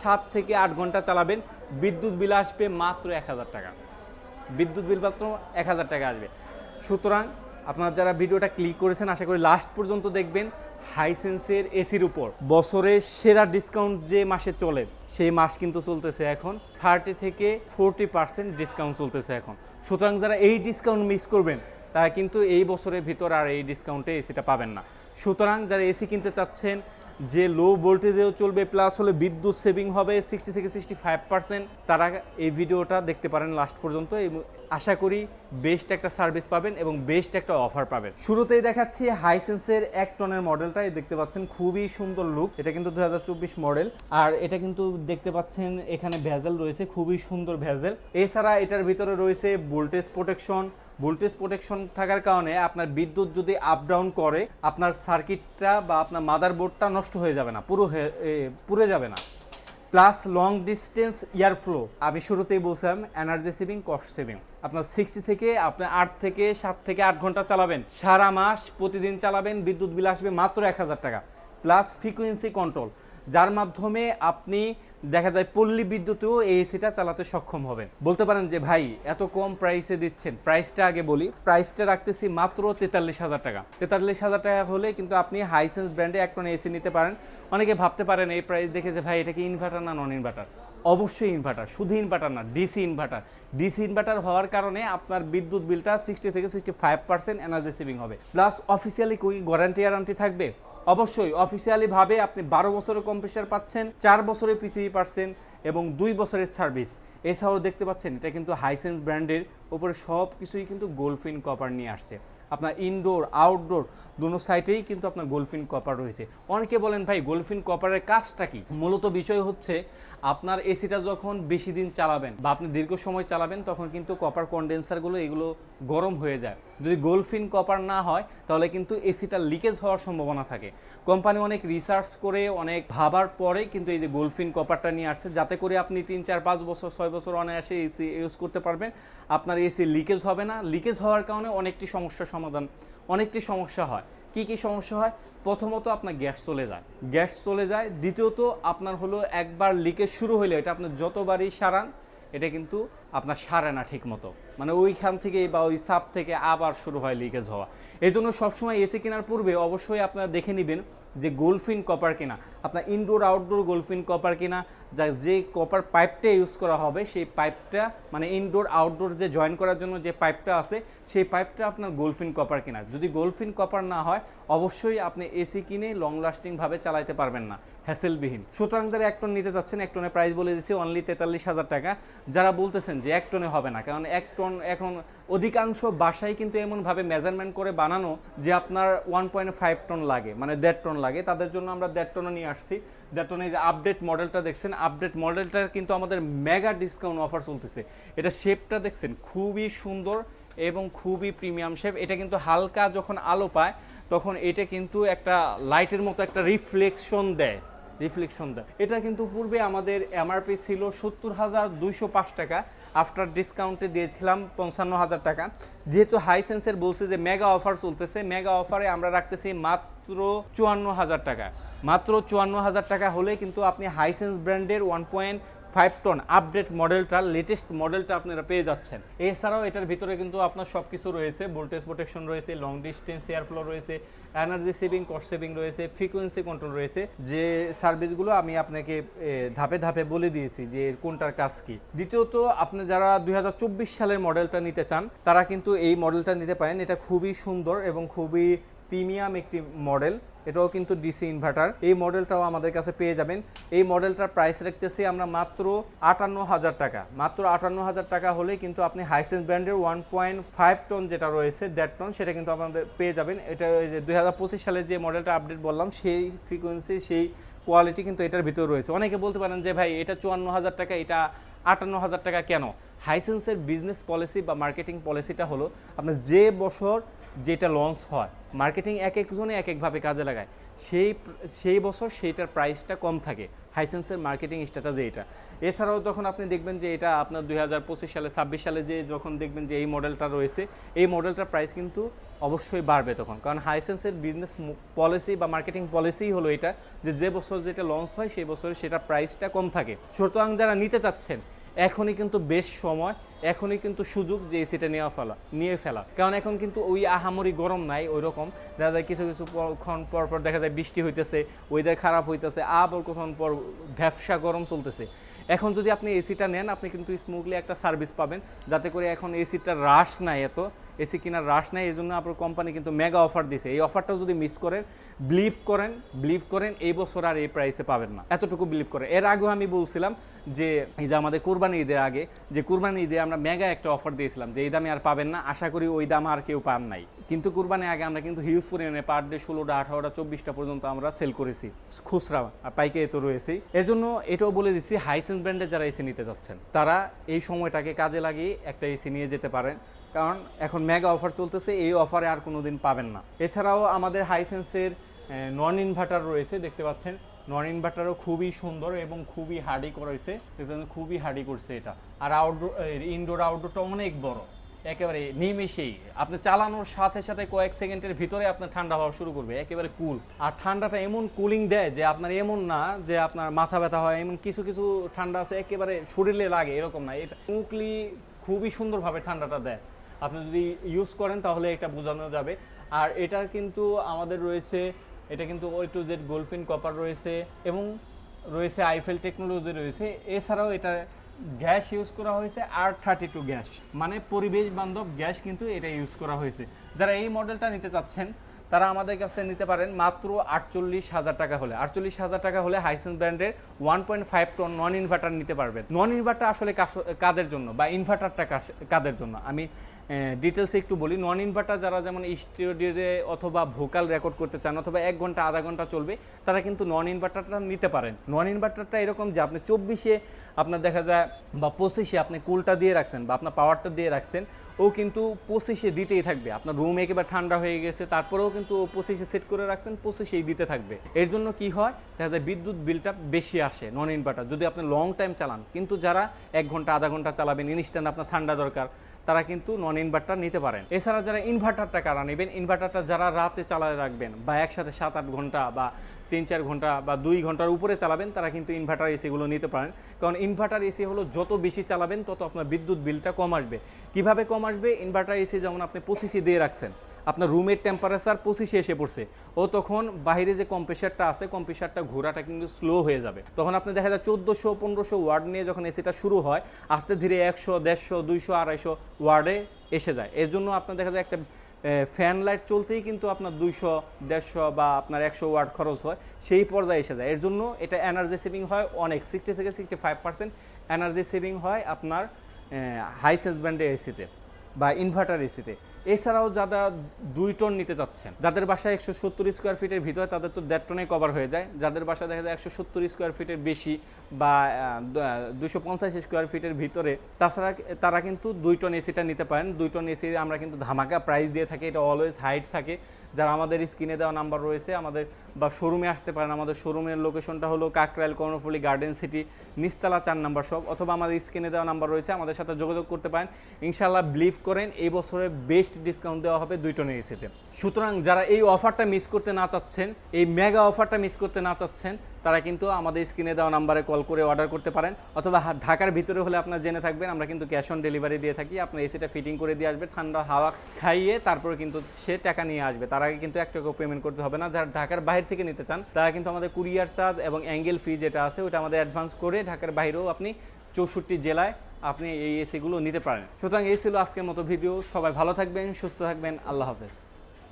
সাত থেকে আট ঘণ্টা চালাবেন। বিদ্যুৎ বিল আসবে মাত্র এক হাজার টাকা। বিদ্যুৎ বিল মাত্র এক হাজার টাকা আসবে। সুতরাং আপনারা যারা ভিডিওটা ক্লিক করেছেন, আশা করি লাস্ট পর্যন্ত দেখবেন হাইসেন্সের এসির উপর। বছরের সেরা ডিসকাউন্ট যে মাসে চলে, সেই মাস কিন্তু চলতেছে এখন থার্টি থেকে ফোরটি পার্সেন্ট ডিসকাউন্ট চলতেছে এখন। সুতরাং যারা এই ডিসকাউন্ট মিস করবেন, তারা কিন্তু এই বছরের ভিতর আর এই ডিসকাউন্টে এসিটা পাবেন না। সুতরাং যারা এসি কিনতে চাচ্ছেন যে লো ভোল্টেজেও চলবে প্লাস হলে বিদ্যুৎ সেভিং হবে সিক্সটি থেকে সিক্সটি ফাইভ পার্সেন্ট তারা এই ভিডিওটা দেখতে পারেন লাস্ট পর্যন্ত। আশা করি বেস্ট একটা সার্ভিস পাবেন এবং বেস্ট একটা অফার পাবেন। শুরুতেই দেখাচ্ছি হাইসেন্সের এক টনের মডেলটা দেখতে পাচ্ছেন, খুবই সুন্দর লুক এটা কিন্তু দু হাজার চব্বিশ মডেল আর এটা কিন্তু দেখতে পাচ্ছেন, এখানে ভেজেল রয়েছে, খুবই সুন্দর ভেজেল এছাড়া এটার ভিতরে রয়েছে ভোল্টেজ প্রোটেকশন ভোল্টেজ প্রোটেকশন থাকার কারণে আপনার বিদ্যুৎ যদি আপ ডাউন করে, আপনার সার্কিটটা বা আপনার মাদারবোর্ডটা নষ্ট হয়ে যাবে না, পুরো পুড়ে যাবে না। Plus long distance air flow আমি শুরুতেই বলছিলাম এনার্জি সেভিং কস্ট সেভিং আপনার সিক্সটি থেকে আপনার আট থেকে, সাত থেকে আট ঘণ্টা চালাবেন। সারা মাস প্রতিদিন চালাবেন, বিদ্যুৎ বিল আসবে মাত্র এক হাজার টাকা। প্লাস ফ্রিকুয়েন্সি কন্ট্রোল যার মাধ্যমে আপনি দেখা যায় পল্লী বিদ্যুতেও এসিটা চালাতে সক্ষম হবেন। বলতে পারেন যে, ভাই, এত কম প্রাইসে দিচ্ছেন। প্রাইসটা আগে বলি প্রাইসটা রাখতেছি মাত্র তেতাল্লিশ হাজার টাকা। তেতাল্লিশ হাজার টাকা হলে কিন্তু আপনি হাইসেন্স ব্র্যান্ডে এক টন এসি নিতে পারেন। অনেকে ভাবতে পারেন এই প্রাইস দেখে যে, ভাই, এটা কি ইনভার্টার না নন ইনভার্টার অবশ্যই ইনভার্টার শুধু ইনভার্টার না ডিসি ইনভার্টার ডিসি ইনভার্টার হওয়ার কারণে আপনার বিদ্যুৎ বিলটা সিক্সটি থেকে sixty five percent energy saving হবে। প্লাস অফিসিয়ালি কি গ্যারান্টি ওয়ারান্টি থাকবে? অবশ্যই অফিসিয়ালিভাবে আপনি বারো বছরের কম্প্রেসার পাচ্ছেন, চার বছরের পিসিবি পাচ্ছেন এবং দুই বছরের সার্ভিস এছাড়াও দেখতে পাচ্ছেন, এটা কিন্তু হাইসেন্স ব্র্যান্ডের উপরে সব কিছুই কিন্তু গোলফিন কপার নিয়ে আসছে। আপনার ইনডোর আউটডোর দুনো সাইটেই কিন্তু আপনার গোলফিন কপার রয়েছে। অনেকে বলেন, ভাই গোলফিন কপারের কাজটা কি? মূলত বিষয় হচ্ছে আপনার এসিটা যখন বেশি দিন চালাবেন বা আপনি দীর্ঘ সময় চালাবেন, তখন কিন্তু কপার কন্ডেন্সারগুলো এগুলো গরম হয়ে যায়। যদি গোলফিন কপার না হয়, তাহলে কিন্তু এসিটা লিকেজ হওয়ার সম্ভাবনা থাকে। কোম্পানি অনেক রিসার্চ করে, অনেক ভাবার পরে কিন্তু এই যে গোলফিন কপারটা নিয়ে আসছে, যাতে করে আপনি তিন, চার, পাঁচ বছর, ছয় বছর অনায়াসে এসি ইউজ করতে পারবেন। আপনার এসি লিকেজ হবে না। লিকেজ হওয়ার কারণে অনেকটি সমস্যার সমাধান, অনেকটি সমস্যা হয়। কি কি সমস্যা হয়? প্রথমত আপনার গ্যাস চলে যায়। গ্যাস চলে যায়। দ্বিতীয়ত আপনার হলো একবার লিকেজ শুরু হইলে, এটা আপনার যতবারই সারান, এটা কিন্তু আপনার সারে না ঠিক মতো মানে ওইখান থেকে বা ওই সাপ থেকে আবার শুরু হয় লিকেজ হওয়া। এই জন্য সবসময় এসি কেনার পূর্বে অবশ্যই আপনারা দেখে নেবেন যে গোলফিন কপার কিনা। আপনার ইনডোর আউটডোর গোলফিন কপার কিনা, যা যে কপার পাইপটা ইউজ করা হবে, সেই পাইপটা মানে ইনডোর আউটডোর যে জয়েন করার জন্য যে পাইপটা আছে, সেই পাইপটা আপনার গোলফিন কপার কিনা। যদি গোলফিন কপার না হয়, অবশ্যই আপনি এসি কিনে লং লাস্টিংভাবে চালাইতে পারবেন না হ্যাসেলবিহীন সুতরাং যারা এক টন নিতে চাচ্ছেন, এক টনের প্রাইস বলে দিচ্ছি অনলি তেতাল্লিশ হাজার টাকা। যারা বলতেছেন যে এক টনে হবে না, কারণ এক টন এখন অধিকাংশ বাসায় কিন্তু এমনভাবে মেজারমেন্ট করে বানানো যে আপনার ওয়ান পয়েন্ট ফাইভ টন লাগে মানে দেড় টন লাগে। তাদের জন্য আমরা দেড় টনও নিয়ে আসছি। দেড় টনে যে আপডেট মডেলটা দেখছেন আপডেট মডেলটার কিন্তু আমাদের মেগা ডিসকাউন্ট অফার চলতেছে। এটা শেপটা দেখছেন, খুবই সুন্দর এবং খুবই প্রিমিয়াম শেপ এটা কিন্তু হালকা যখন আলো পায়, তখন এটা কিন্তু একটা লাইটের মতো একটা রিফ্লেকশন দেয় রিফ্লেকশন দেয়। এটা কিন্তু পূর্বে আমাদের এমআরপি ছিল সত্তর হাজার দুইশো পাঁচ টাকা। আফটার ডিসকাউন্টে দিয়েছিলাম পঞ্চান্ন হাজার টাকা। যেহেতু হাইসেন্সের বলছে যে মেগা অফার চলতেছে মেগা অফারে আমরা রাখতেছি মাত্র চুয়ান্ন হাজার টাকা। মাত্র চুয়ান্ন হাজার টাকা হলে কিন্তু আপনি হাইসেন্স ব্র্যান্ডের one point five ton update মডেলটা লেটেস্ট মডেলটা আপনারা পেয়ে যাচ্ছেন। এছাড়াও এটার ভিতরে কিন্তু আপনার সব কিছু রয়েছে ভোল্টেজ প্রোটেকশন রয়েছে লং ডিস্টেন্স এয়ার ফ্লো রয়েছে এনার্জি সেভিং কস্ট সেভিং রয়েছে ফ্রিকোয়েন্সি কন্ট্রোল রয়েছে। যে সার্ভিসগুলো আমি আপনাকে ধাপে ধাপে বলে দিয়েছি যে কোনটার কাজ কি। দ্বিতীয়ত, আপনি যারা দুই হাজার চব্বিশ সালের মডেলটা নিতে চান, তারা কিন্তু এই মডেলটা নিতে পারেন। এটা খুবই সুন্দর এবং খুবই প্রিমিয়াম একটি মডেল। এটাও কিন্তু ডিসি ইনভার্টার এই মডেলটাও আমাদের কাছে পেয়ে যাবেন। এই মডেলটার প্রাইস রাখতেছি আমরা মাত্র আটান্ন হাজার টাকা। মাত্র আটান্ন হাজার টাকা হলে কিন্তু আপনি হাইসেন্স ব্র্যান্ডের ওয়ান পয়েন্ট ফাইভ টন যেটা রয়েছে, দেড় টন সেটা কিন্তু আপনাদের পেয়ে যাবেন। এটা দুই হাজার পঁচিশ সালে যে মডেলটা আপডেট বললাম, সেই ফ্রিকোয়েন্সি সেই কোয়ালিটি কিন্তু এটার ভিতরে রয়েছে। অনেকে বলতে পারেন যে, ভাই, এটা চুয়ান্ন হাজার টাকা, এটা আটান্ন হাজার টাকা কেন? হাইসেন্সের বিজনেস পলিসি বা মার্কেটিং পলিসিটা হলো, আপনার যে বছর যেটা লঞ্চ হয় মার্কেটিং এক একজনে এক একভাবে কাজে লাগায়। সেই সেই বছর সেইটার প্রাইসটা কম থাকে। হাইসেন্সের মার্কেটিং স্ট্র্যাটাজি এটা এছাড়াও তখন আপনি দেখবেন যে এটা আপনার দুই পঁচিশ সালে, ছাব্বিশ সালে যে যখন দেখবেন যে এই মডেলটা রয়েছে, এই মডেলটার প্রাইস কিন্তু অবশ্যই বাড়বে তখন। কারণ হাইসেন্সের বিজনেস পলিসি বা মার্কেটিং পলিসি হলো এটা, যে যে বছর যেটা লঞ্চ হয়, সেই বছরে সেটা প্রাইসটা কম থাকে। সুতরাং যারা নিতে চাচ্ছেন এখনই কিন্তু বেশ সময়, এখনই কিন্তু সুযোগ যে এসিটা নেওয়া ফেলা, নিয়ে ফেলা। কারণ এখন কিন্তু ওই আহামরি গরম নাই ওই রকম দেখা যায় কিছু কিছু ক্ষণ পর পর দেখা যায় বৃষ্টি হইতেছে ওয়েদার খারাপ হইতেছে, আবার কখন পর ব্যবসা গরম চলতেছে। এখন যদি আপনি এসিটা নেন, আপনি কিন্তু স্মুথলি একটা সার্ভিস পাবেন। যাতে করে এখন এসিটা রাশ নাই এত। এসি কেনার রাশ নাই এই জন্য আপনার কোম্পানি কিন্তু মেগা অফার দিছে। এই অফারটা যদি মিস করেন বিলিভ করেন বিলিভ করেন, এই বছর আর এই প্রাইসে পাবেন না। এতটুকু বিলিভ করেন। এর আগেও আমি বলছিলাম যে, এই যে আমাদের কোরবানি ঈদের আগে, যে কোরবানি ঈদে আমরা মেগা একটা অফার দিয়েছিলাম যে, এই দামে আর পাবেন না। আশা করি ওই দাম আর কেউ পান নাই। কিন্তু কোরবানি আগে আমরা কিন্তু হিউজ পরিমাণে পার ডে ষোলোটা, আঠারোটা, চব্বিশটা পর্যন্ত আমরা সেল করেছি। খুচরা পাইকারি তো রয়েছেই। এর জন্য এটাও বলে দিচ্ছি হাইসেন্স ব্র্যান্ডে যারা এসি নিতে যাচ্ছেন, তারা এই সময়টাকে কাজে লাগিয়ে একটা এসি নিয়ে যেতে পারেন। কারণ এখন মেগা অফার চলতেছে, এই অফারে আর কোনো দিন পাবেন না। এছাড়াও আমাদের হাইসেন্সের নন ইনভার্টার রয়েছে, দেখতে পাচ্ছেন। নন ইনভার্টারও খুবই সুন্দর এবং খুবই হার্ডি করেছে খুবই হার্ডি করছে এটা। আর আউটডোর ইনডোর আউটডোরটা অনেক বড়। একেবারে নিমেষেই। আপনি চালানোর সাথে সাথে কয়েক সেকেন্ডের ভিতরে আপনার ঠান্ডা হওয়া শুরু করবে, একেবারে কুল আর ঠান্ডাটা এমন কুলিং দেয় যে আপনার এমন না যে আপনার মাথা ব্যথা হয়, এমন কিছু কিছু ঠান্ডা আছে, একেবারে শরীরে লাগে, এরকম না। এটা স্মুথলি খুবই সুন্দরভাবে ঠান্ডাটা দেয়। আপনি যদি ইউজ করেন তাহলে এটা বোঝানো যাবে। আর এটার কিন্তু আমাদের রয়েছে, এটা কিন্তু ওই টু জেড গোলফিন কপার রয়েছে এবং রয়েছে আইফেল টেকনোলজি রয়েছে। এছাড়াও এটা গ্যাস ইউজ করা হয়েছে আর থার্টি টু গ্যাস। মানে পরিবেশ বান্ধব গ্যাস কিন্তু এটা ইউজ করা হয়েছে। যারা এই মডেলটা নিতে চাচ্ছেন, তারা আমাদের কাছ থেকে নিতে পারেন মাত্র আটচল্লিশ হাজার টাকা হলে। আটচল্লিশ হাজার টাকা হলে হাইসেন্স ব্র্যান্ডের one point five ton non inverter নিতে পারবেন। নন ইনভার্টার আসলে কাদের জন্য বা ইনভার্টারটা কাদের জন্য? আমি ডিটেলসে একটু বলি। নন ইনভার্টার যারা যেমন স্টুডিওতে অথবা ভোকাল রেকর্ড করতে চান, অথবা এক ঘণ্টা, আধা ঘণ্টা চলবে, তারা কিন্তু নন ইনভার্টারটা নিতে পারেন। নন ইনভার্টারটা এরকম যে আপনি চব্বিশে আপনার দেখা যায় বা পঁচিশে আপনি কুলটা দিয়ে রাখছেন বা আপনার পাওয়ারটা দিয়ে রাখছেন, ও কিন্তু পঁচিশে দিতেই থাকবে। আপনার রুম একেবারে ঠান্ডা হয়ে গেছে, তারপরেও কিন্তু ও পঁচিশে সেট করে রাখছেন, পঁচিশেই দিতে থাকবে। এর জন্য কি হয়? দেখা যায় বিদ্যুৎ বিলটা বেশি আসে নন ইনভার্টার যদি আপনি লং টাইম চালান, কিন্তু যারা এক ঘণ্টা, আধা ঘণ্টা চালাবেন ইনস্ট্যান্ট আপনার ঠান্ডা দরকার তারা কিন্তু নন ইনভার্টার নিতে পারেন। এছাড়া যারা ইনভার্টারটা কারা নেবেন ইনভার্টারটা যারা রাতে চালায় রাখবেন বা একসাথে সাত আট ঘণ্টা বা তিন চার ঘণ্টা বা দুই ঘণ্টার উপরে চালাবেন, তারা কিন্তু ইনভার্টার এসিগুলো নিতে পারেন। কারণ ইনভার্টার এসি হলো যত বেশি চালাবেন, তত আপনার বিদ্যুৎ বিলটা কম আসবে। কীভাবে কম আসবে? ইনভার্টার এসি যেমন আপনি পঁচিশে দিয়ে রাখছেন। আপনার রুমের টেম্পারেচার পঁচিশে এসে পড়ছে। ও তখন বাইরে যে কম্প্রেসারটা আছে কম্প্রেসারটা ঘোরাটা কিন্তু স্লো হয়ে যাবে। তখন আপনি দেখা যায় চোদ্দোশো, পনেরোশো ওয়ার্ড নিয়ে যখন এসিটা শুরু হয়, আস্তে ধীরে একশো, দেড়শো, দুইশো, আড়াইশো ওয়ার্ডে এসে যায়। এর জন্য আপনার দেখা যায় একটা ফ্যান লাইট চলতেই কিন্তু আপনার দুইশো, দেড়শো বা আপনার একশো ওয়াট খরচ হয়, সেই পর্যায়ে এসে যায়। এর জন্য এটা এনার্জি সেভিং হয় অনেক সিক্সটি থেকে sixty five percent energy saving হয় আপনার হাইসেন্স ব্র্যান্ডের এসিতে বা ইনভার্টার এসিতে এছাড়াও যারা দুই টন নিতে চাচ্ছেন যাদের বাসায় একশো সত্তর স্কোয়ার ফিটের ভিতরে, তাদের তো দেড় টনে কভার হয়ে যায়। যাদের বাসায় দেখা যায় একশো সত্তর স্কোয়ার ফিটের বেশি বা দুশো পঞ্চাশ স্কোয়ার ফিটের ভিতরে, তাছাড়া তারা কিন্তু দুই টন এসিটা নিতে পারেন। দুই টন এসি আমরা কিন্তু ধামাকা প্রাইস দিয়ে থাকি, এটা অলওয়েজ হাইট থাকে। যারা আমাদের স্ক্রিনে দেওয়া নাম্বার রয়েছে, আমাদের বা শোরুমে আসতে পারেন, আমাদের শোরুমের লোকেশনটা হলো কাকরাইল, কর্ণফুলি, গার্ডেন সিটি, নিস্তালা চার নাম্বার সব অথবা আমাদের স্ক্রিনে দেওয়া নাম্বার রয়েছে, আমাদের সাথে যোগাযোগ করতে পারেন। ইনশাল্লাহ বিলিভ করেন, এই বছরে বেস্ট ডিসকাউন্ট দেওয়া হবে দুই টনের এসিতে। সুতরাং যারা এই অফারটা মিস করতে না চাচ্ছেন, এই মেগা অফারটা মিস করতে না চাচ্ছেন তারা কিন্তু আমাদের স্ক্রিনে দেওয়া নাম্বারে কল করে অর্ডার করতে পারেন। অথবা ঢাকার ভিতরে হলে আপনার জেনে থাকবেন, আমরা কিন্তু ক্যাশ অন ডেলিভারি দিয়ে থাকি। আপনার এসিটা ফিটিং করে দিয়ে আসবে, ঠান্ডা হাওয়া খাইয়ে তারপরে কিন্তু সে টাকা নিয়ে আসবে। তার আগে কিন্তু এক টাকাও পেমেন্ট করতে হবে না। যারা ঢাকার বাইরে থেকে নিতে চান, তারা কিন্তু আমাদের কুরিয়ার চার্জ এবং অ্যাঙ্গেল ফি যেটা আছে, ওটা আমাদের অ্যাডভান্স করে ঢাকার বাইরেও আপনি চৌষট্টি জেলায় আপনি এই এসিগুলো নিতে পারেন। সুতরাং এই ছিল আজকের মতো ভিডিও সবাই ভালো থাকবেন, সুস্থ থাকবেন। আল্লাহ হাফেজ।